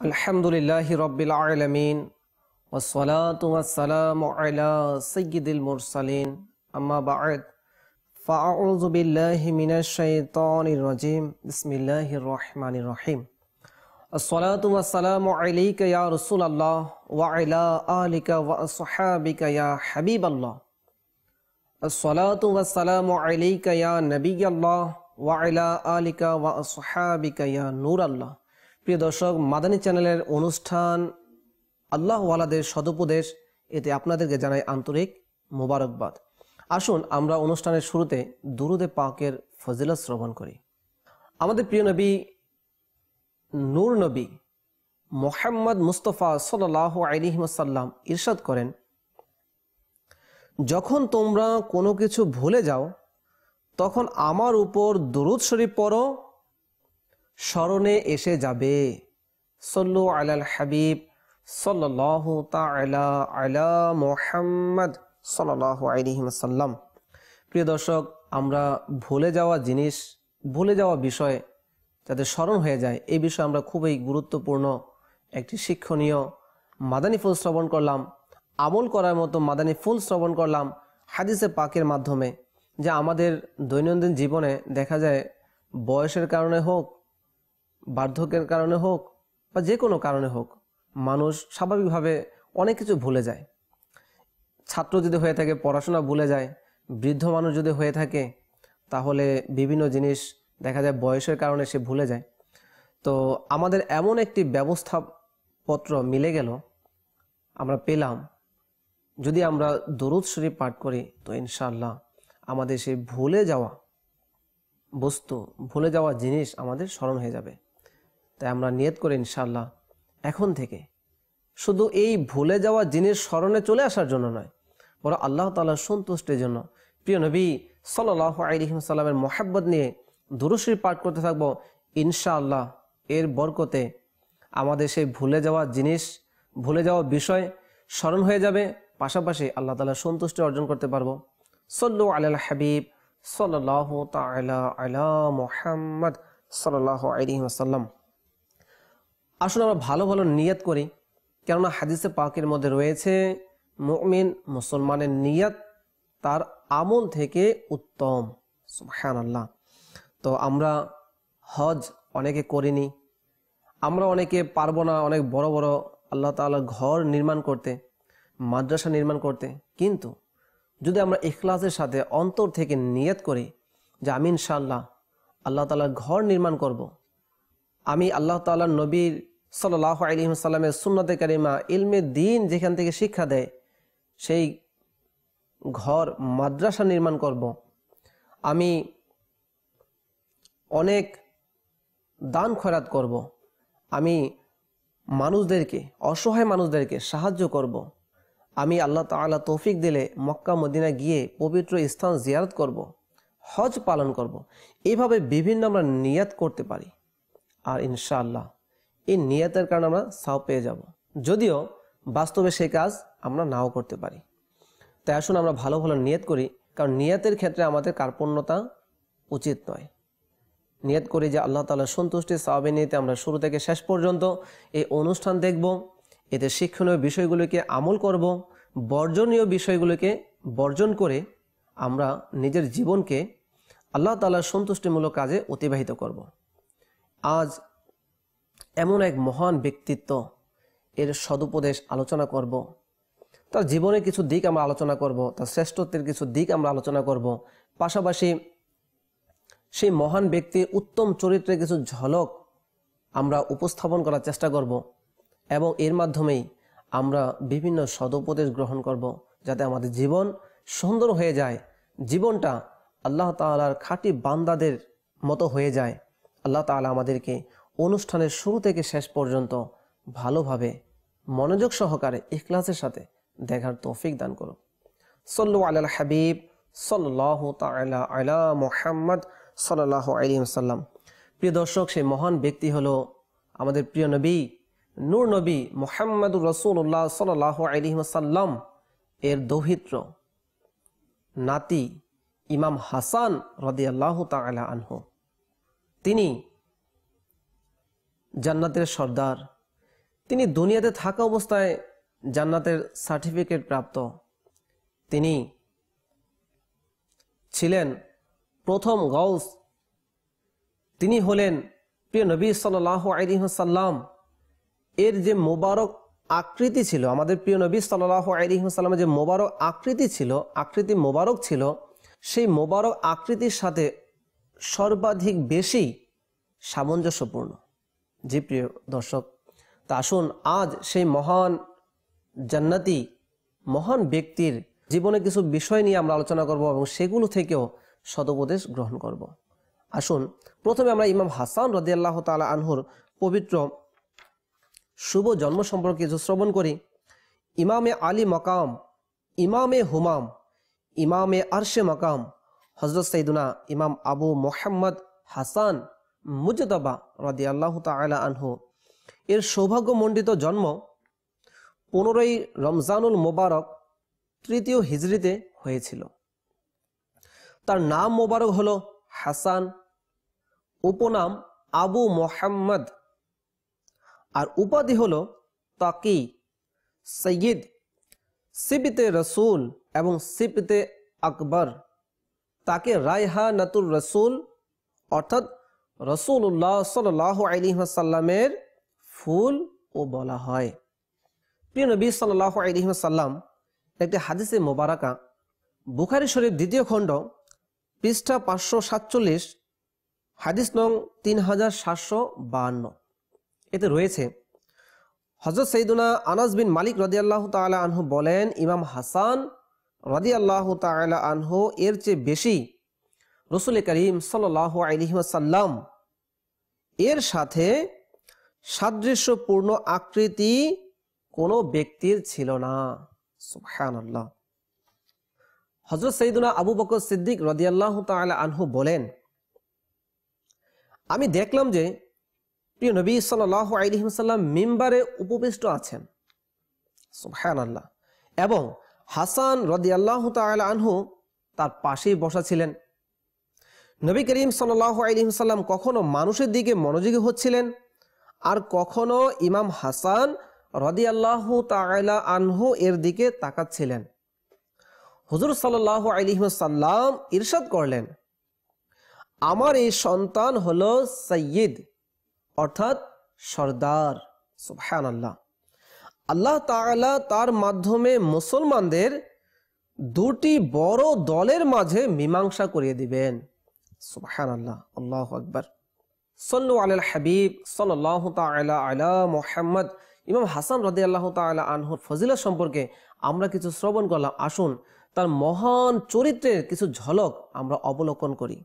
الحمد للہ رب العالمین والصلاة والسلام على سید المرسلین. اما بعد، فاعوذ باللہ من الشیطان الرجیم. بسم اللہ الرحمن الرحیم. الصلاة والسلام علیک یا رسول اللہ وعلى آلک واصحابک یا حبیب اللہ. الصلاة والسلام علیک یا نبی اللہ وعلى آلک واصحابک یا نور اللہ. প্রিয় দর্শক, মাদানী চ্যানেলের অনুষ্ঠান আল্লাহওয়ালাদের সদুপদেশ। এতে আপনাদেরকে জানাই আন্তরিক মোবারকবাদ। আসুন, আমরা অনুষ্ঠানের শুরুতে দুরুদে পাকের ফজিলত শ্রবণ করি। আমাদের প্রিয় নবী, নূর নবী মোহাম্মদ মুস্তফা সাল আলিহাসাল্লাম ইরশাদ করেন, যখন তোমরা কোনো কিছু ভুলে যাও, তখন আমার উপর দুরুদ শরীফ পড়ো স্মরণে এসে যাবে। সল্লু আলাল হাবিব আলা মোহাম্মদ প্রিয় দর্শক, আমরা ভুলে যাওয়া জিনিস, ভুলে যাওয়া বিষয় যাতে স্মরণ হয়ে যায় এই বিষয়ে আমরা খুবই গুরুত্বপূর্ণ একটি শিক্ষণীয় মাদানী ফুল শ্রবণ করলাম, আমল করার মতো মাদানী ফুল শ্রবণ করলাম হাদিসে পাকের মাধ্যমে, যা আমাদের দৈনন্দিন জীবনে দেখা যায় বয়সের কারণে হোক বার্ধক্যের কারণে হোক বা যে কোনো কারণে হোক, মানুষ স্বাভাবিকভাবে অনেক কিছু ভুলে যায়। ছাত্র যদি হয়ে থাকে, পড়াশোনা ভুলে যায়, বৃদ্ধ মানুষ যদি হয়ে থাকে, তাহলে বিভিন্ন জিনিস দেখা যায় বয়সের কারণে সে ভুলে যায়। তো আমাদের এমন একটি ব্যবস্থাপত্র মিলে গেল, আমরা পেলাম। যদি আমরা দরুদ শরীফ পাঠ করি, তো ইনশাল্লাহ আমাদের সেই ভুলে যাওয়া বস্তু, ভুলে যাওয়া জিনিস আমাদের স্মরণ হয়ে যাবে। তাই আমরা নিয়ত করে ইনশাল্লাহ এখন থেকে। শুধু এই ভুলে যাওয়া জিনিস স্মরণে চলে আসার জন্য নয় বড় আল্লাহ তালার সন্তুষ্টির জন্য। প্রিয় নবী সাল্লাহ আলিহাসাল্লামের মোহাব্বত নিয়ে দুরুশ্রী পাঠ করতে থাকব ইনশাআল্লাহ। এর বরকতে আমাদের সেই ভুলে যাওয়া জিনিস, ভুলে যাওয়া বিষয় স্মরণ হয়ে যাবে। পাশাপাশি আল্লাহ তালার সন্তুষ্টি অর্জন করতে পারব। সল্লু আল্লাহ হাবিব সাল্লাহ তালা আলা মোহাম্মদ সাল্লাহ আলিহাসাল্লাম আসলে আমরা ভালো ভালো নিয়াত করি, কেননা হাদিসে পাকের মধ্যে রয়েছে, মুমিন মুসলমানের নিয়াত তার আমল থেকে উত্তম হ্যাঁ আল্লাহ তো আমরা হজ অনেকে করিনি, আমরা অনেকে পারব না অনেক বড় বড় আল্লাহ তালার ঘর নির্মাণ করতে, মাদ্রাসা নির্মাণ করতে, কিন্তু যদি আমরা ইখলাসের সাথে অন্তর থেকে নিয়ত করি যে আমি ইনশাল্লাহ আল্লাহ তালার ঘর নির্মাণ করব। আমি আল্লাহ তালার নবীর সাল্লাহ আলিমসাল্লামের সুন্নতে কারিমা, ইলমে দিন যেখান থেকে শিক্ষা দেয়, সেই ঘর মাদ্রাসা নির্মাণ করব। আমি অনেক দান খয়রাত করব। আমি মানুষদেরকে, অসহায় মানুষদেরকে সাহায্য করব। আমি আল্লাহ তালা তৌফিক দিলে মক্কা, মদিনা গিয়ে পবিত্র স্থান জিয়ারত করব। হজ পালন করব। এইভাবে বিভিন্ন আমরা নিয়াত করতে পারি আর ইনশাআল্লাহ এই নিয়াতের কারণে আমরা সাও পেয়ে যাব। যদিও বাস্তবে সেই কাজ আমরা নাও করতে পারি। তাই আসুন আমরা ভালো ভালো নিয়ত করি, কারণ নিয়তের ক্ষেত্রে আমাদের কার্পণ্যতা উচিত নয়। নিয়ত করি যে আল্লাহ তালার সন্তুষ্টি সাহাবে নিয়েতে আমরা শুরু থেকে শেষ পর্যন্ত এই অনুষ্ঠান দেখব, এতে শিক্ষণীয় বিষয়গুলোকে আমল করব, বর্জনীয় বিষয়গুলোকে বর্জন করে আমরা নিজের জীবনকে আল্লাহ তালার সন্তুষ্টিমূলক কাজে অতিবাহিত করব। আজ এমন এক মহান ব্যক্তিত্ব এর সদুপদেশ আলোচনা করব। তার জীবনের কিছু দিক আমরা আলোচনা করব, তার শ্রেষ্ঠত্বের কিছু দিক আমরা আলোচনা করব পাশাপাশি সেই মহান ব্যক্তির উত্তম চরিত্রের কিছু ঝলক আমরা উপস্থাপন করার চেষ্টা করব এবং এর মাধ্যমেই আমরা বিভিন্ন সদুপদেশ গ্রহণ করব যাতে আমাদের জীবন সুন্দর হয়ে যায়, জীবনটা আল্লাহ তালার খাঁটি বান্দাদের মতো হয়ে যায় আল্লাহ তালা আমাদেরকে অনুষ্ঠানের শুরু থেকে শেষ পর্যন্ত ভালোভাবে মনোযোগ সহকারে ইখলাসের সাথে দেখার তৌফিক দান করো সল্লু আল হাবিব সাল্লাহ আলা মোহাম্মদ সাল্লাহ আলিম সাল্লাম প্রিয় দর্শক, সেই মহান ব্যক্তি হলো আমাদের প্রিয় নবী, নূর নবী মোহাম্মদুর রসুল্লাহ সাল্লাহ আলিহাসাল্লাম এর দৌহিত্র নাতি ইমাম হাসান রদি আল্লাহ তালা আনহু। তিনি জান্নাতের সর্দার। তিনি দুনিয়াতে থাকা অবস্থায় জান্নাতের সার্টিফিকেট প্রাপ্ত। তিনি ছিলেন প্রথম গৌস তিনি হলেন প্রিয় নবী সাল্লাহ আলিহাসাল্লাম এর যে মোবারক আকৃতি ছিল, আমাদের প্রিয় নবী সাল্লাহ আলিহাসাল্লামের যে মোবারক আকৃতি ছিল, আকৃতি মোবারক ছিল, সেই মোবারক আকৃতির সাথে সর্বাধিক বেশি সামঞ্জস্যপূর্ণ। জি প্রিয় দর্শক, তা আসুন আজ সেই মহান জান্নাতি, মহান ব্যক্তির জীবনে কিছু বিষয় নিয়ে আমরা আলোচনা করব এবং সেগুলো থেকেও সদুপদেশ গ্রহণ করব। আসুন, প্রথমে আমরা ইমাম হাসান রদিয়াল্লাহ তালা আনহুর পবিত্র শুভ জন্ম সম্পর্কে কিছু শ্রবণ করি। ইমামে আলী মকাম, ইমামে হুমাম, ইমামে আরশে মকাম হজরত সৈদুনা ইমাম আবু মোহাম্মদ হাসান মুজতবা রদি আল্লাহ তালা আনহু। এর সৌভাগ্যমণ্ডিত জন্ম পনেরোই রমজানুল মোবারক তৃতীয় হিজড়িতে হয়েছিল। তার নাম মোবারক হল হাসান, উপনাম আবু মোহাম্মদ, আর উপাধি হল তাকি, সৈয়দ সিবিতে রসুল এবং সিবিতে আকবর। তাকে রায়হা নাতুর রসুল অর্থাৎ রসুল্লাহ সাল আলিহাসাল্লামের ফুল ও বলা হয়। প্রিয় নবী সাল্লাহ আলিহাসাল্লাম একটি হাদিসে মোবারকা, বুখারি শরীফ দ্বিতীয় খণ্ড, পৃষ্ঠা পাঁচশো সাতচল্লিশ, হাদিস নং তিন হাজার সাতশো বাহান্ন। এতে রয়েছে হজরত সৈদুনা আনাস বিন মালিক রদিয়াল্লাহ তালা আনহু বলেন, ইমাম হাসান রদিয়াল্লাহ তালা আনহু এর চেয়ে বেশি রসুল করিম সাল আলিহাসাল্লাম এর সাথে সাদৃশ্যপূর্ণ আকৃতি কোনো ব্যক্তির ছিল না। সুহান আল্লাহ হজরত সৈদুনা আবু বকর সিদ্দিক রদিয়াল্লাহ তালা আনহু বলেন, আমি দেখলাম যে প্রিয় নবী সাল আলিহাসাল্লাম মিম্বারে উপবিষ্ট আছেন। সুহান আল্লাহ এবং হাসান রদি আল্লাহ তাল আনহু তার পাশেই বসা ছিলেন। নবী করিম সাল আলিহাসাল্লাম কখনো মানুষের দিকে মনোযোগী হচ্ছিলেন? আর কখনো ইমাম হাসান রদি আল্লাহ তালা আনহু এর দিকে তাকাচ্ছিলেন। হুজুর সাল্লাহ আলিহাসাল্লাম ইরশাদ করলেন, আমার এই সন্তান হলো সৈয়দ, অর্থাৎ সর্দার। সুবহান আল্লাহ আল্লাহ তাআলা তার মাধ্যমে মুসলমানদের দুটি বড় দলের মাঝে মীমাংসা করিয়ে দিবেন। সুবহান আল্লাহ আল্লাহ মোহাম্মদ। ইমাম হাসান রদি আল্লাহ ফজিলা সম্পর্কে আমরা কিছু শ্রবণ করলাম। আসুন, তার মহান চরিত্রের কিছু ঝলক আমরা অবলোকন করি।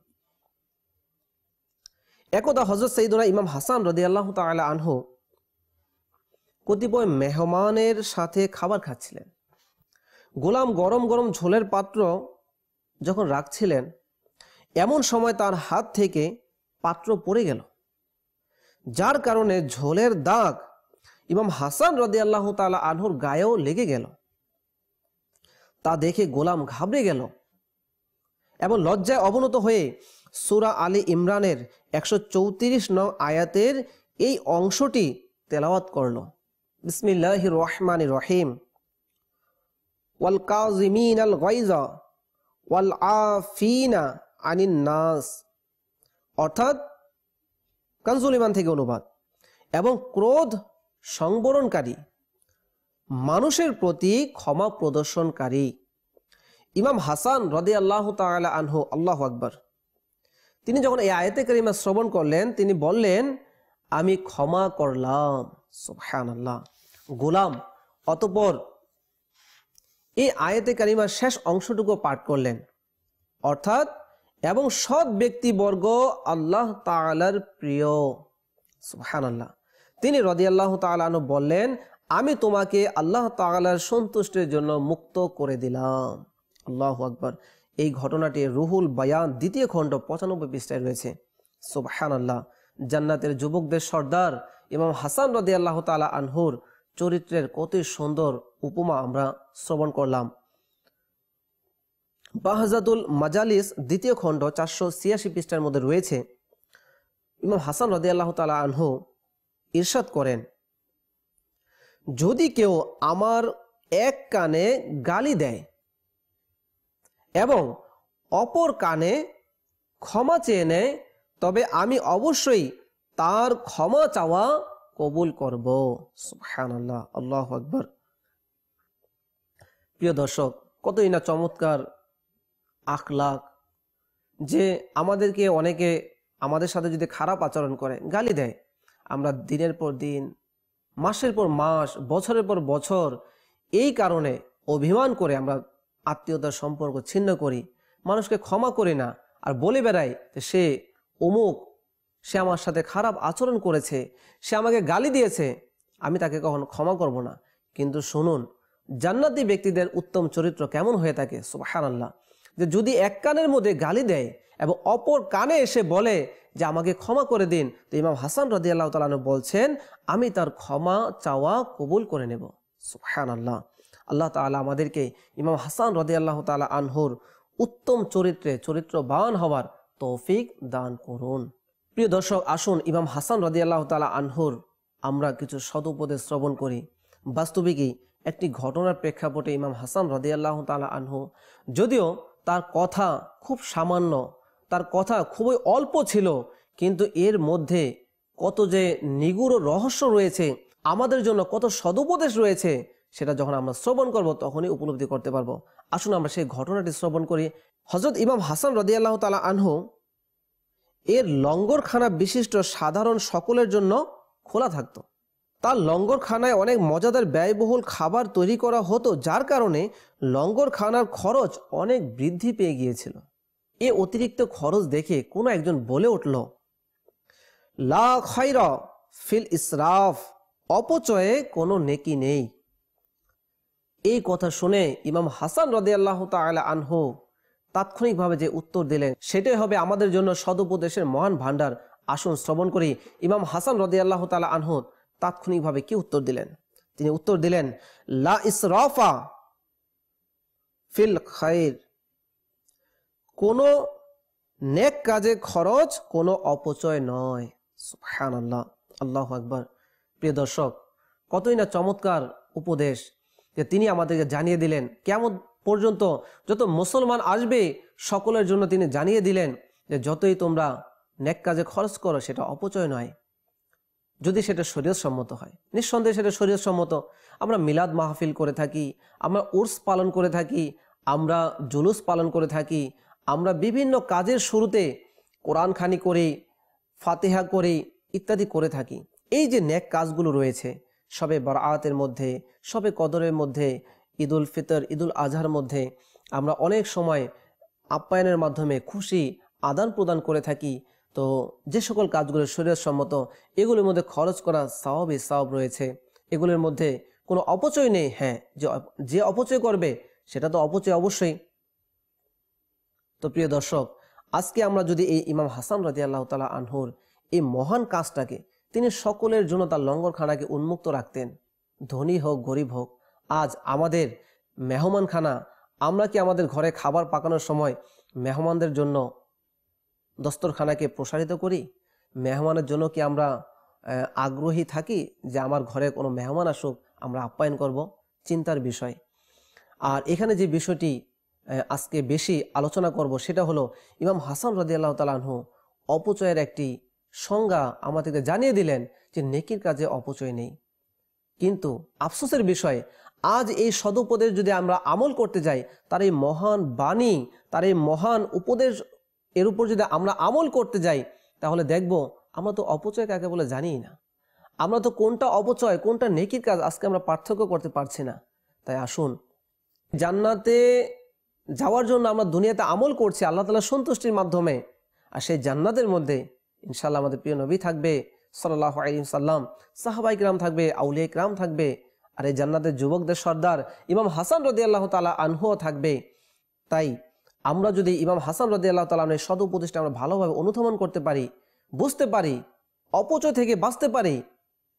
একদা হজরত সঈদুনা ইমাম হাসান রদি আল্লাহ আনহু কতিপয় মেহমানের সাথে খাবার খাচ্ছিলেন। গোলাম গরম গরম ঝোলের পাত্র যখন রাখছিলেন এমন সময় তার হাত থেকে পাত্র পড়ে গেল। যার কারণে ঝোলের দাগ ইমাম হাসান রদি আল্লাহ তালা আনহুর গায়েও লেগে গেল। তা দেখে গোলাম ঘাবড়ে গেল এবং লজ্জায় অবনত হয়ে সুরা আলী ইমরানের একশো চৌত্রিশ নং আয়াতের এই অংশটি তেলাওয়াত করল। বিসমিল্লাহ রহমান রহিম। ওয়াল কাজিমিন আল গাইজা ওয়াল আফিনা আনিন নাস। অর্থাৎ কানজুল ইমান থেকে অনুবাদ। এবং ক্রোধ সংবরণকারী। মানুষের প্রতি ক্ষমা প্রদর্শনকারী। ইমাম হাসান রদি আল্লাহ তালা আনহু, আল্লাহ আকবর। তিনি যখন এই আয়তে করিমা শ্রবণ করলেন, তিনি বললেন, আমি ক্ষমা করলাম। সুবহান আল্লাহ গোলাম, অতপর এই আয়তে কারিমার শেষ অংশটুকু পাঠ করলেন। অর্থাৎ এবং সৎ ব্যক্তিবর্গ আল্লাহ তালার প্রিয়। সুবহান আল্লাহ তিনি রদি আল্লাহ তালানু বললেন, আমি তোমাকে আল্লাহ তালার সন্তুষ্টের জন্য মুক্ত করে দিলাম। আল্লাহ আকবর। এই ঘটনাটি রুহুল বায়ান দ্বিতীয় খণ্ড পঁচানব্বই পৃষ্ঠায় রয়েছে। সুবহান আল্লাহ জান্নাতের যুবকদের সর্দার ইমাম হাসান রদি আল্লাহ তালা আনহুর চরিত্রের কত সুন্দর উপমা আমরা শ্রবণ করলাম। বাহজাদুল মাজালিস দ্বিতীয় খণ্ড চারশো ছিয়াশি পৃষ্ঠার মধ্যে রয়েছে। ইমাম হাসান রদি আল্লাহ তালা আনহু ইরশাদ করেন, যদি কেউ আমার এক কানে গালি দেয় এবং অপর কানে ক্ষমা চেয়ে নেয়, তবে আমি অবশ্যই তার ক্ষমা চাওয়া কবুল করব। সুবহানাল্লাহ, আল্লাহ আকবর। প্রিয় দর্শক, কতই না চমৎকার আখলাক যে আমাদেরকে অনেকে আমাদের সাথে যদি খারাপ আচরণ করে, গালি দেয়। আমরা দিনের পর দিন, মাসের পর মাস, বছরের পর বছর এই কারণে অভিমান করে আমরা আত্মীয়তার সম্পর্ক ছিন্ন করি, মানুষকে ক্ষমা করি না আর বলে বেড়াই যে সে অমুক, সে আমার সাথে খারাপ আচরণ করেছে, সে আমাকে গালি দিয়েছে, আমি তাকে কখনো ক্ষমা করব না। কিন্তু শুনুন, জান্নাতি ব্যক্তিদের উত্তম চরিত্র কেমন হয়ে থাকে? সুবাহান যে যদি এক কানের মধ্যে গালি দেয় এবং অপর কানে এসে বলে যে আমাকে ক্ষমা করে দিন, তো ইমাম হাসান রদি আল্লাহ তালু বলছেন, আমি তার ক্ষমা চাওয়া কবুল করে নেব। সুবহান আল্লাহ আল্লাহ তালা আমাদেরকে ইমাম হাসান রদি আল্লাহ তালা আনহুর উত্তম চরিত্রে চরিত্রবান হওয়ার তৌফিক দান করুন। প্রিয় দর্শক, আসুন ইমাম হাসান রদি আল্লাহ তালা আনহুর আমরা কিছু সদুপদেশ শ্রবণ করি। বাস্তবিকই একটি ঘটনার প্রেক্ষাপটে ইমাম হাসান রদি আল্লাহ তালা আনহু, যদিও তার কথা খুব সামান্য, তার কথা খুবই অল্প ছিল, কিন্তু এর মধ্যে কত যে নিগুড় রহস্য রয়েছে, আমাদের জন্য কত সদুপদেশ রয়েছে, সেটা যখন আমরা শ্রবণ করব তখনই উপলব্ধি করতে পারব। আসুন আমরা সেই ঘটনাটি শ্রবণ করি। হজরত ইমাম হাসান রদিয়াল্লাহ তালা আনহু এর লঙ্গরখানা বিশিষ্ট সাধারণ সকলের জন্য খোলা থাকতো। তার লঙ্গরখানায় অনেক মজাদার ব্যয়বহুল খাবার তৈরি করা হতো, যার কারণে লঙ্গরখানার খরচ অনেক বৃদ্ধি পেয়ে গিয়েছিল। এ অতিরিক্ত খরচ দেখে কোনো একজন বলে উঠল, লা খৈর ফিল ইসরাফ, অপচয়ে কোনো নেকি নেই। এই কথা শুনে ইমাম হাসান রদে আল্লাহ তালা আনহু তাৎক্ষণিকভাবে যে উত্তর দিলেন, সেটাই হবে আমাদের জন্য সদুপদেশের মহান ভাণ্ডার। আসুন শ্রবণ করি। ইমাম হাসান রদে আল্লাহ তালা আনহু তাৎক্ষণিকভাবে কি উত্তর দিলেন? তিনি উত্তর দিলেন, লা ইসরাফা ফিল খাইর। কোনো নেক কাজে খরচ, কোনো অপচয় নয়। আল্লাহ আল্লাহ আকবর। প্রিয় দর্শক, কতই না চমৎকার উপদেশ যে তিনি আমাদেরকে জানিয়ে দিলেন। কেমন পর্যন্ত যত মুসলমান আসবে, সকলের জন্য তিনি জানিয়ে দিলেন যে যতই তোমরা নেক কাজে খরচ করো, সেটা অপচয় নয়। যদি সেটা শরীয়তসম্মত হয়। নিঃসন্দেহে সেটা শরীয়তসম্মত। আমরা মিলাদ মাহফিল করে থাকি, আমরা উর্স পালন করে থাকি, আমরা জুলুস পালন করে থাকি, আমরা বিভিন্ন কাজের শুরুতে কোরআন খানি করি, ফাতেহা করি ইত্যাদি করে থাকি। এই যে ন্যাক কাজগুলো রয়েছে, সবে বরাতের মধ্যে, সবে কদরের মধ্যে, ঈদুল ফিতর, ঈদুল আজহার মধ্যে, আমরা অনেক সময় আপ্যায়নের মাধ্যমে খুশি আদান প্রদান করে থাকি তো যে সকল কাজগুলো শরীর সম্মত এগুলোর মধ্যে খরচ করা সাওয়াবই সাওয়াব রয়েছে। এগুলোর মধ্যে কোনো অপচয় নেই হ্যাঁ যে যে অপচয় করবে, সেটা তো অপচয় অবশ্যই। তো প্রিয় দর্শক, আজকে আমরা যদি এই ইমাম হাসান রাজি আল্লাহ তালা আনহুর এই মহান কাজটাকে তিনি সকলের জন্য তার লঙ্গরখানাকে উন্মুক্ত রাখতেন, ধনী হোক, গরিব হোক, আজ আমাদের মেহমানখানা, আমরা কি আমাদের ঘরে খাবার পাকানোর সময় মেহমানদের জন্য দস্তরখানাকে প্রসারিত করি। মেহমানের জন্য কি আমরা আগ্রহী থাকি যে আমার ঘরে কোনো মেহমান আসুক, আমরা আপ্যায়ন করব? চিন্তার বিষয়। আর এখানে যে বিষয়টি আজকে বেশি আলোচনা করব সেটা হলো ইমাম হাসান রদি আল্লাহ তালাহু অপচয়ের একটি সংজ্ঞা আমাদেরকে জানিয়ে দিলেন যে নেকির কাজে অপচয় নেই। কিন্তু আফসোসের বিষয়, আজ এই সদুপদেশ যদি আমরা আমল করতে যাই, তার এই মহান বাণী, তার এই মহান উপদেশ এর উপর যদি আমরা আমল করতে যাই, তাহলে দেখব আমরা তো অপচয় কাকে বলে জানি না। আমরা তো কোনটা অপচয়, কোনটা নেকির কাজ আজকে আমরা পার্থক্য করতে পারছি না। তাই আসুন, জান্নাতে যাওয়ার জন্য আমরা দুনিয়াতে আমল করছি, আল্লাহ তালা সন্তুষ্টির মাধ্যমে। আর সেই জান্নাতের মধ্যে ইনশাল্লাহ আমাদের প্রিয় নবী থাকবে সাল্লাহ আলিম সাল্লাম সাহাবাই গ্রাম থাকবে, আউলিয়া গ্রাম থাকবে, আর এই জান্নাতের যুবকদের সর্দার ইমাম হাসান রদি আল্লাহ তালা আনহুও থাকবে। তাই আমরা যদি ইমাম হাসান রদি আল্লাহ তালামের সদ উপদেশটা আমরা ভালোভাবে অনুধাবন করতে পারি, বুঝতে পারি, অপচয় থেকে বাঁচতে পারি,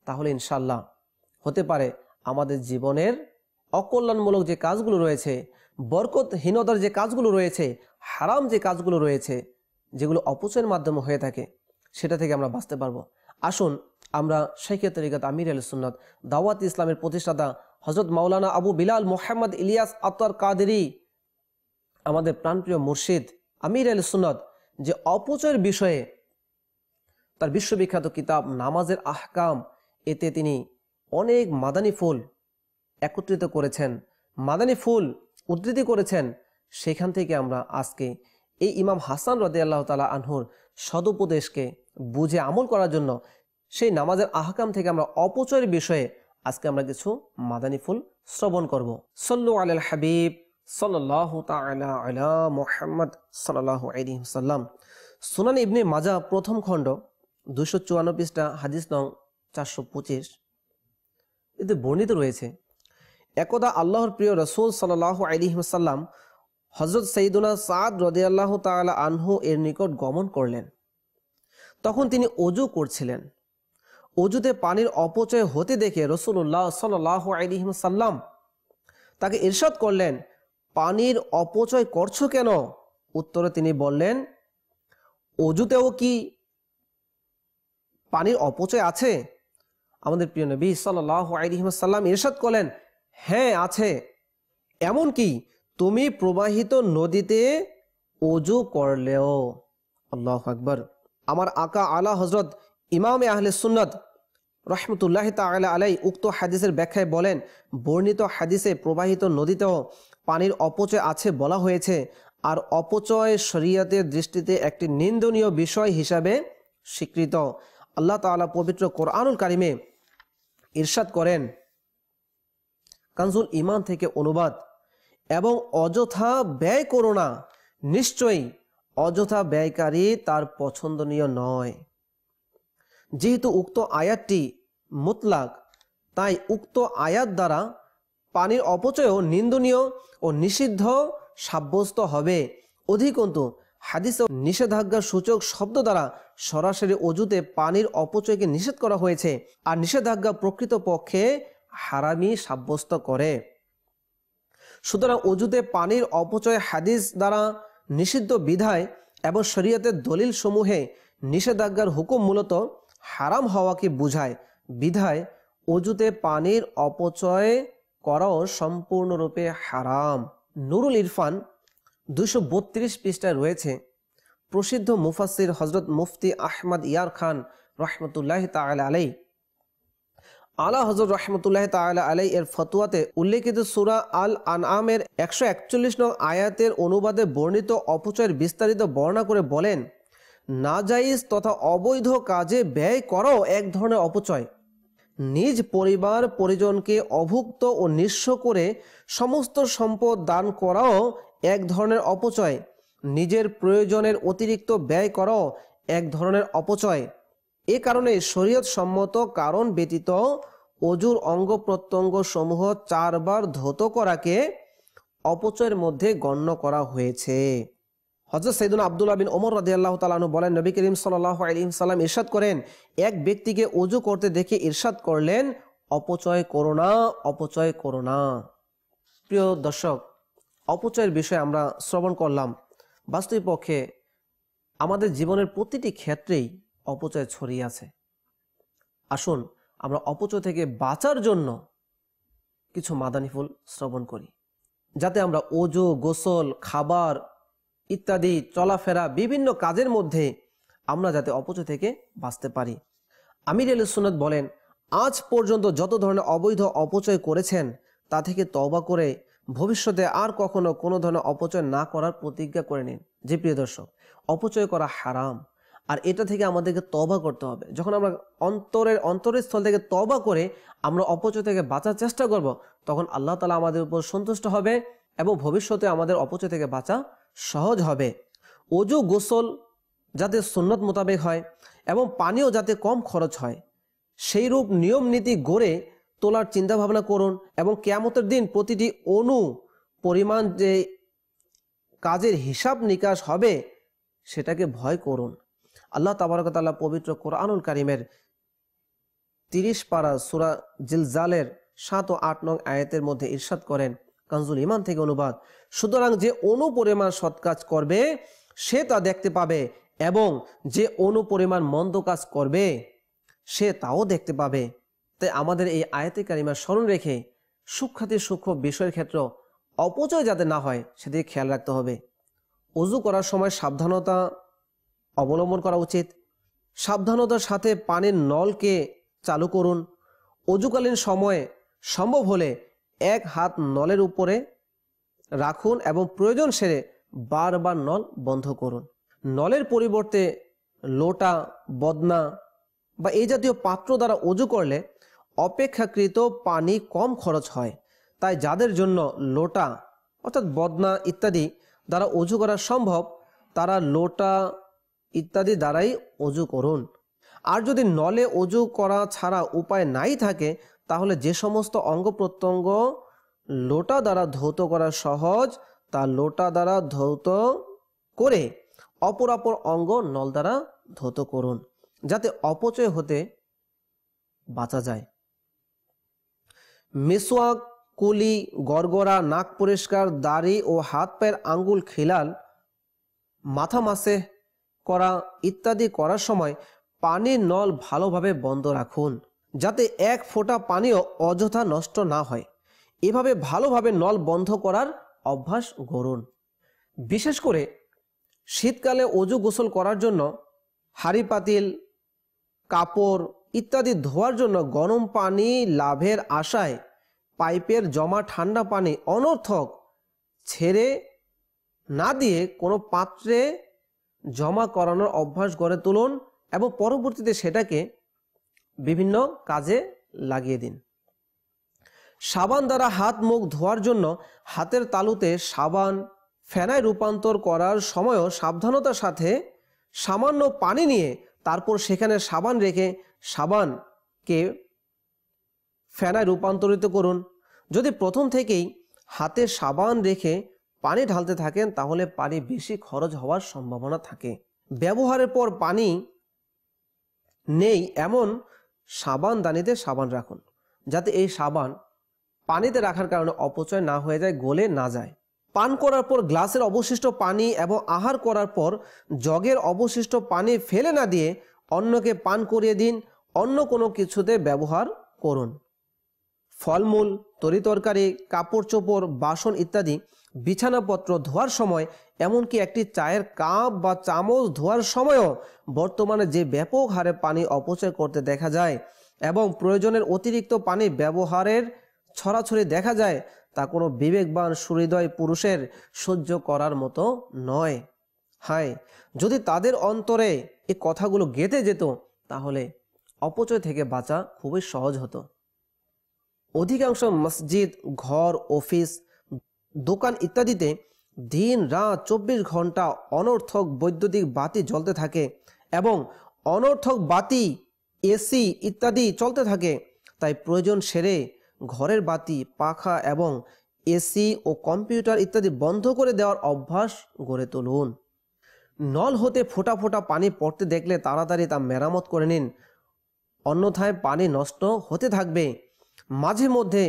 তাহলে ইনশাল্লাহ হতে পারে আমাদের জীবনের অকল্যাণমূলক যে কাজগুলো রয়েছে, বরকতহীনতার যে কাজগুলো রয়েছে, হারাম যে কাজগুলো রয়েছে, যেগুলো অপচয়ের মাধ্যমে হয়ে থাকে, সেটা থেকে আমরা বাঁচতে পারব। আসুন আমরা শেখে তরিকাত আমির আল সুন্নত, দাওয়াত ইসলামের প্রতিষ্ঠাতা হজরত মাওলানা আবু বিলাল মোহাম্মদ ইলিয়াস আত্মার কাদেরি আমাদের প্রাণপ্রিয় মুর্শিদ আমির আল সুন্নত যে অপচয়ের বিষয়ে তার বিশ্ববিখ্যাত কিতাব নামাজের আহকাম, এতে তিনি অনেক মাদানী ফুল একত্রিত করেছেন। মাদানী ফুল উদ্ধৃতি করেছেন। সেখান থেকে আমরা আজকে এই ইমাম হাসান রদে আল্লাহ তালা আনহুর সদুপদেশকে বুঝে আমল করার জন্য সেই নামাজের আহকাম থেকে আমরা অপচয়ের বিষয়ে আজকে আমরা কিছু মাদানী ফুল শ্রবণ করব। সল্লু আল হাবিব। সাল্লাহ তালা আলা মোহাম্মদ সাল্লাহ আলিহাল্লাম সুনান ইবনে মাজা প্রথম খণ্ড দুশো চুয়ান্ন পৃষ্ঠা, হাদিস নং চারশো পঁচিশ। এতে বর্ণিত রয়েছে, একদা আল্লাহর প্রিয় রসুল সাল্লাহ আলিহাসাল্লাম হজরত সঈদুনা সাদ রদে আল্লাহ তালা আনহু এর নিকট গমন করলেন। তখন তিনি অজু করছিলেন। অজুতে পানির অপচয় হতে দেখে রসুল্লাহ সাল্লাহ আলিহাসাল্লাম তাকে ইরশাদ করলেন পানির অপচয় করছ কেন? উত্তরে তিনি বললেন, অজুতেও কি পানির অপচয় আছে? আমাদের প্রিয় নবী আলিহাসাল্লাম ইরশাদ করলেন হ্যাঁ আছে। এমন কি, তুমি প্রবাহিত নদীতে অজু করলেও, আল্লাহ আকবর, আমার আকা আলা হজরত ইমামে আহলে সুন্নত রহমতুল্লাহ তালা আলাই উক্ত হাদিসের ব্যাখ্যায় বলেন, বর্ণিত হাদিসে প্রবাহিত নদীতেও পানির অপচয় আছে বলা হয়েছে। আর অপচয় শরিয়াতের দৃষ্টিতে একটি নিন্দনীয় বিষয় হিসাবে স্বীকৃত। আল্লাহ তালা পবিত্র কোরআনুল কারিমে ইরশাদ করেন, কানজুল ইমান থেকে অনুবাদ, এবং অযথা ব্যয় করো না, নিশ্চয়ই অযথা ব্যয়কারী তার পছন্দনীয় নয়। যেহেতু উক্ত আয়াতটি মুতলাক, তাই উক্ত আয়াত দ্বারা পানির অপচয়ও নিন্দনীয় ও নিষিদ্ধ সাব্যস্ত হবে। অধিকন্তু হাদিস নিষেধাজ্ঞার সূচক শব্দ দ্বারা সরাসরি অজুতে পানির অপচয়কে নিষেধ করা হয়েছে আর নিষেধাজ্ঞা প্রকৃত পক্ষে হারামি সাব্যস্ত করে। সুতরাং অজুতে পানির অপচয় হাদিস দ্বারা নিষিদ্ধ বিধায় এবং শরীয়তের দলিল সমূহে নিষেধাজ্ঞার হুকুম মূলত হারাম হওয়াকে বুঝায়। বিধায় অজুতে পানির অপচয় করাও সম্পূর্ণরূপে হারাম। নুরুল ইরফান দুইশো বত্রিশ পৃষ্ঠায় রয়েছে, প্রসিদ্ধ মুফাসির হজরত মুফতি আহমদ ইয়ার খান রহমতুল্লাহ তাল আলাই আলা হজর রহমতুল্লাহ তালা আলাই এর ফতুয়াতে উল্লেখিত সুরা আল আনআমের একশো একচল্লিশ নং আয়াতের অনুবাদে বর্ণিত অপচয়ের বিস্তারিত বর্ণনা করে বলেন, নাজাইজ তথা অবৈধ কাজে ব্যয় করাও এক ধরনের অপচয়। নিজ পরিবার, পরিজনকে অভুক্ত ও নিঃস্ব করে সমস্ত সম্পদ দান করাও এক ধরনের অপচয়। নিজের প্রয়োজনের অতিরিক্ত ব্যয় করাও এক ধরনের অপচয়। এ কারণে শরীয়ত সম্মত কারণ ব্যতীত অজুর অঙ্গ প্রত্যঙ্গ সমূহ চারবার ধৌত করাকে অপচয়ের মধ্যে গণ্য করা হয়েছে। হজরত সৈদুল আবদুল্লাহ বিন ওমর রাজি আল্লাহ বলেন, নবী করিম সাল্লাহ আলিম সাল্লাম ইরশাদ করেন, এক ব্যক্তিকে অজু করতে দেখে ইরশাদ করলেন, অপচয় করো না, অপচয় করো না। প্রিয় দর্শক, অপচয়ের বিষয়ে আমরা শ্রবণ করলাম। বাস্তবিক পক্ষে আমাদের জীবনের প্রতিটি ক্ষেত্রেই অপচয় ছড়িয়ে আছে। আসুন, আমরা অপচয় থেকে বাঁচার জন্য কিছু মাদানি ফুল শ্রবণ করি, যাতে আমরা ওজো গোসল, খাবার ইত্যাদি চলাফেরা বিভিন্ন কাজের মধ্যে আমরা যাতে অপচয় থেকে বাঁচতে পারি। আমির আল সুনত বলেন, আজ পর্যন্ত যত ধরনের অবৈধ অপচয় করেছেন, তা থেকে তবা করে ভবিষ্যতে আর কখনো কোনো ধরনের অপচয় না করার প্রতিজ্ঞা করে নিন। যে প্রিয় দর্শক, অপচয় করা হারাম। আর এটা থেকে আমাদেরকে তবা করতে হবে। যখন আমরা অন্তরের অন্তরের স্থল থেকে তবা করে আমরা অপচয় থেকে বাঁচার চেষ্টা করব, তখন আল্লাহ তালা আমাদের উপর সন্তুষ্ট হবে এবং ভবিষ্যতে আমাদের অপচয় থেকে বাঁচা সহজ হবে। অজু গোসল যাতে সুন্নত মোতাবেক হয় এবং পানিও যাতে কম খরচ হয়, সেই রূপ নিয়ম নীতি গড়ে তোলার চিন্তা ভাবনা করুন এবং কেয়ামতের দিন প্রতিটি অনু পরিমাণ যে কাজের হিসাব নিকাশ হবে, সেটাকে ভয় করুন। আল্লাহ তাবারকতাল্লাহ পবিত্র কোরআনুল কারিমের তিরিশ পারা সুরা জিলজালের সাত ও আট নং আয়াতের মধ্যে ইরশাদ করেন। কানজুল ইমান থেকে অনুবাদ। সুতরাং যে অনুপরিমাণ সৎ কাজ করবে, সে তা দেখতে পাবে এবং যে অনুপরিমাণ মন্দ কাজ করবে, সে তাও দেখতে পাবে। তাই আমাদের এই আয়াতে কারিমা স্মরণ রেখে সূক্ষাতি সূক্ষ্ম বিষয়ের ক্ষেত্র অপচয় যাতে না হয়, সেদিকে খেয়াল রাখতে হবে। অজু করার সময় সাবধানতা অবলম্বন করা উচিত। সাবধানতার সাথে পানির নলকে চালু করুন। অজুকালীন সময়ে সম্ভব হলে এক হাত নলের উপরে রাখুন এবং প্রয়োজন সেরে বারবার নল বন্ধ করুন। নলের পরিবর্তে লোটা, বদনা বা এই জাতীয় পাত্র দ্বারা অজু করলে অপেক্ষাকৃত পানি কম খরচ হয়। তাই যাদের জন্য লোটা অর্থাৎ বদনা ইত্যাদি দ্বারা অজু করা সম্ভব, তারা লোটা ইত্যাদি দ্বারাই অজু করুন। আর যদি নলে অজু করা ছাড়া উপায় নাই থাকে, তাহলে যে সমস্ত অঙ্গ প্রত্যঙ্গ লোটা দ্বারা ধৌত করা সহজ, তা লোটা দ্বারা ধৌত করে অপর অপর অঙ্গ নল দ্বারা ধৌত করুন, যাতে অপচয় হতে বাঁচা যায়। মেসোয়াক কুলি, গড়গড়া, নাক পরিষ্কার, দাড়ি ও হাত পায়ের আঙ্গুল খিলাল, মাথা মাসে করা ইত্যাদি করার সময় পানির নল ভালোভাবে বন্ধ রাখুন, যাতে এক ফোঁটা পানিও অযথা নষ্ট না হয়। এভাবে ভালোভাবে নল বন্ধ করার অভ্যাস গড়ুন। বিশেষ করে শীতকালে অজু গোসল করার জন্য হাড়ি পাতিল, কাপড় ইত্যাদি ধোয়ার জন্য গরম পানি লাভের আশায় পাইপের জমা ঠান্ডা পানি অনর্থক ছেড়ে না দিয়ে কোনো পাত্রে জমা করানোর অভ্যাস গড়ে তুলুন এবং পরবর্তীতে সেটাকে বিভিন্ন কাজে লাগিয়ে দিন। সাবান দ্বারা হাত মুখ ধোয়ার জন্য হাতের তালুতে সাবান ফেনায় রূপান্তর করার সময়ও সাবধানতার সাথে সামান্য পানি নিয়ে তারপর সেখানে সাবান রেখে সাবানকে ফেনায় রূপান্তরিত করুন। যদি প্রথম থেকেই হাতে সাবান রেখে পানি ঢালতে থাকেন, তাহলে পানি বেশি খরচ হওয়ার সম্ভাবনা থাকে। ব্যবহারের পর পানি নেই এমন সাবান দানিতে সাবান রাখুন, যাতে এই সাবান পানিতে রাখার কারণে অপচয় না হয়ে যায়, গলে না যায়। পান করার পর গ্লাসের অবশিষ্ট পানি এবং আহার করার পর জগের অবশিষ্ট পানি ফেলে না দিয়ে অন্যকে পান করিয়ে দিন, অন্য কোনো কিছুতে ব্যবহার করুন। ফলমূল তরিতরকারি কাপড় চোপড়, বাসন ইত্যাদি বিছানাপত্র ধোয়ার সময়, এমনকি একটি চায়ের কাপ বা চামচ ধোয়ার সময়ও বর্তমানে যে ব্যাপক হারে পানি অপচয় করতে দেখা যায় এবং প্রয়োজনের অতিরিক্ত পানি ব্যবহারের ছড়াছড়ি দেখা যায়, তা কোনো বিবেকবান সুহৃদয় পুরুষের সহ্য করার মতো নয়। হায়, যদি তাদের অন্তরে এই কথাগুলো গেঁথে যেত, তাহলে অপচয় থেকে বাঁচা খুবই সহজ হতো। অধিকাংশ মসজিদ, ঘর, অফিস, দোকান ইত্যাদিতে দিন, রাত, চব্বিশ ঘণ্টা অনর্থক বৈদ্যুতিক বাতি জ্বলতে থাকে এবং অনর্থক বাতি, এসি ইত্যাদি চলতে থাকে। তাই প্রয়োজন সেরে ঘরের বাতি, পাখা এবং এসি ও কম্পিউটার ইত্যাদি বন্ধ করে দেওয়ার অভ্যাস গড়ে তুলুন। নল হতে ফোটা ফোটা পানি পড়তে দেখলে তাড়াতাড়ি তা মেরামত করে নিন। অন্যথায় পানি নষ্ট হতে থাকবে। মাঝে মধ্যে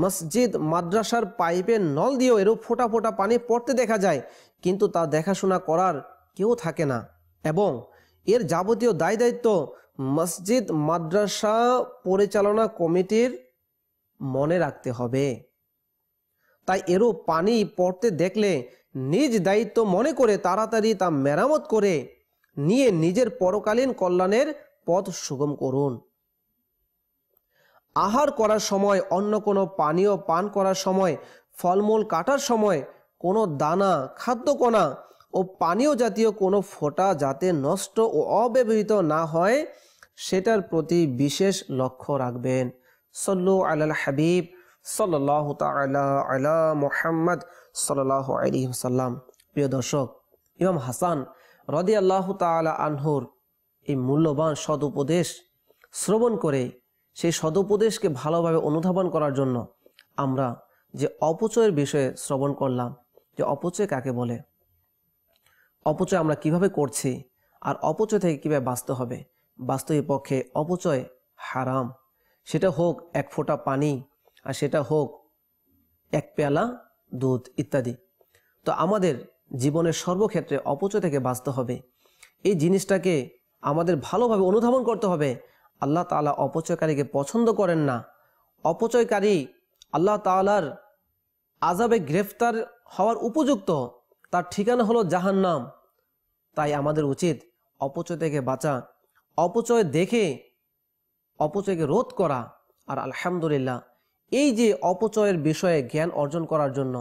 মসজিদ, মাদ্রাসার পাইপের নল দিয়েও এরূপ ফোঁটা ফোঁটা পানি পড়তে দেখা যায়, কিন্তু তা দেখাশোনা করার কেউ থাকে না। এবং এর যাবতীয় দায় দায়িত্ব মসজিদ, মাদ্রাসা পরিচালনা কমিটির মনে রাখতে হবে। তাই এরূপ পানি পড়তে দেখলে নিজ দায়িত্ব মনে করে তাড়াতাড়ি তা মেরামত করে নিয়ে নিজের পরকালীন কল্যাণের পথ সুগম করুন। আহার করার সময়, অন্য কোনো পানীয় পান করার সময়, ফলমূল কাটার সময়, কোনো দানা, খাদ্যকণা ও পানীয় জাতীয় কোনো ফোঁটা যাতে নষ্ট ও অব্যবহৃত না হয়, সেটার প্রতি বিশেষ লক্ষ্য রাখবেন। সল্লু আলাল হাবিব সাল্লাহ তালা আলা মোহাম্মদ সাল্লাহ আলী সাল্লাম প্রিয় দর্শক, ইমাম হাসান রদি আল্লাহ তালা আনহুর এই মূল্যবান সদুপদেশ শ্রবণ করে সেই সদুপদেশকে ভালোভাবে অনুধাবন করার জন্য আমরা যে অপচয়ের বিষয়ে শ্রবণ করলাম, যে অপচয় কাকে বলে, অপচয় আমরা কীভাবে করছি, আর অপচয় থেকে কীভাবে বাঁচতে হবে, বাস্তবিক পক্ষে অপচয় হারাম। সেটা হোক এক ফোঁটা পানি আর সেটা হোক এক পেয়ালা দুধ ইত্যাদি। তো আমাদের জীবনের সর্বক্ষেত্রে অপচয় থেকে বাঁচতে হবে। এই জিনিসটাকে আমাদের ভালোভাবে অনুধাবন করতে হবে। আল্লাহ তাআলা অপচয়কারীকে পছন্দ করেন না। অপচয়কারী আল্লাহ তাআলার আজাবে গ্রেফতার হওয়ার উপযুক্ত। তার ঠিকানা হলো জাহান্নাম। তাই আমাদের উচিত অপচয় থেকে বাঁচা। অপচয় দেখে অপচয়কে রোধ করা আর আলহামদুলিল্লাহ, এই যে অপচয়ের বিষয়ে জ্ঞান অর্জন করার জন্য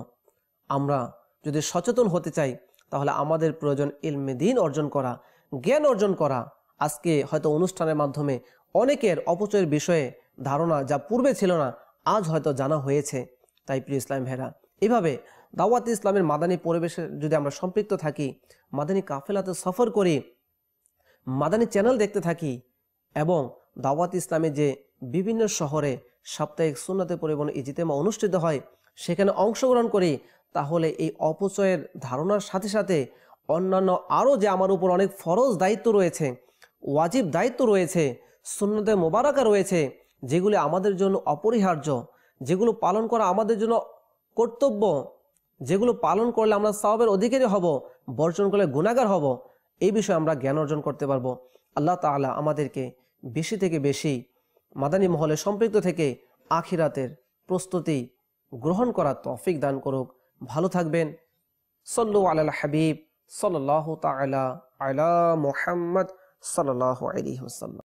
আমরা যদি সচেতন হতে চাই, তাহলে আমাদের প্রয়োজন ইলমে দিন অর্জন করা, জ্ঞান অর্জন করা। আজকে হয়তো অনুষ্ঠানের মাধ্যমে অনেকের অপচয়ের বিষয়ে ধারণা যা পূর্বে ছিল না, আজ হয়তো জানা হয়েছে। তাই প্রিয় ইসলাম ভেরা এভাবে দাওয়াত ইসলামের মাদানী পরিবেশে যদি আমরা সম্পৃক্ত থাকি, মাদানী কাফেলাতে সফর করি, মাদানী চ্যানেল দেখতে থাকি এবং দাওয়াত ইসলামে যে বিভিন্ন শহরে সাপ্তাহিক সুন্নতে পরিবহন ইজিতেমা অনুষ্ঠিত হয়, সেখানে অংশগ্রহণ করি, তাহলে এই অপচয়ের ধারণার সাথে সাথে অন্যান্য আরও যে আমার উপর অনেক ফরজ দায়িত্ব রয়েছে, ওয়াজিব দায়িত্ব রয়েছে, সুন্নতে মোবারকা রয়েছে, যেগুলি আমাদের জন্য অপরিহার্য, যেগুলো পালন করা আমাদের জন্য কর্তব্য, যেগুলো পালন করলে আমরা সওয়াবের অধিকারী হব, বর্জন করলে গুণাগার হব, এই বিষয়ে আমরা জ্ঞান অর্জন করতে পারব। আল্লাহ তাআলা আমাদেরকে বেশি থেকে বেশি মাদানী মহলে সম্পৃক্ত থেকে আখিরাতের প্রস্তুতি গ্রহণ করার তফিক দান করুক। ভালো থাকবেন। সল্লু আলাল হাবিব। সাল্লাহ তালা আলা মোহাম্মদ সাল্লাহ আলী ওয়াসাল্লাম।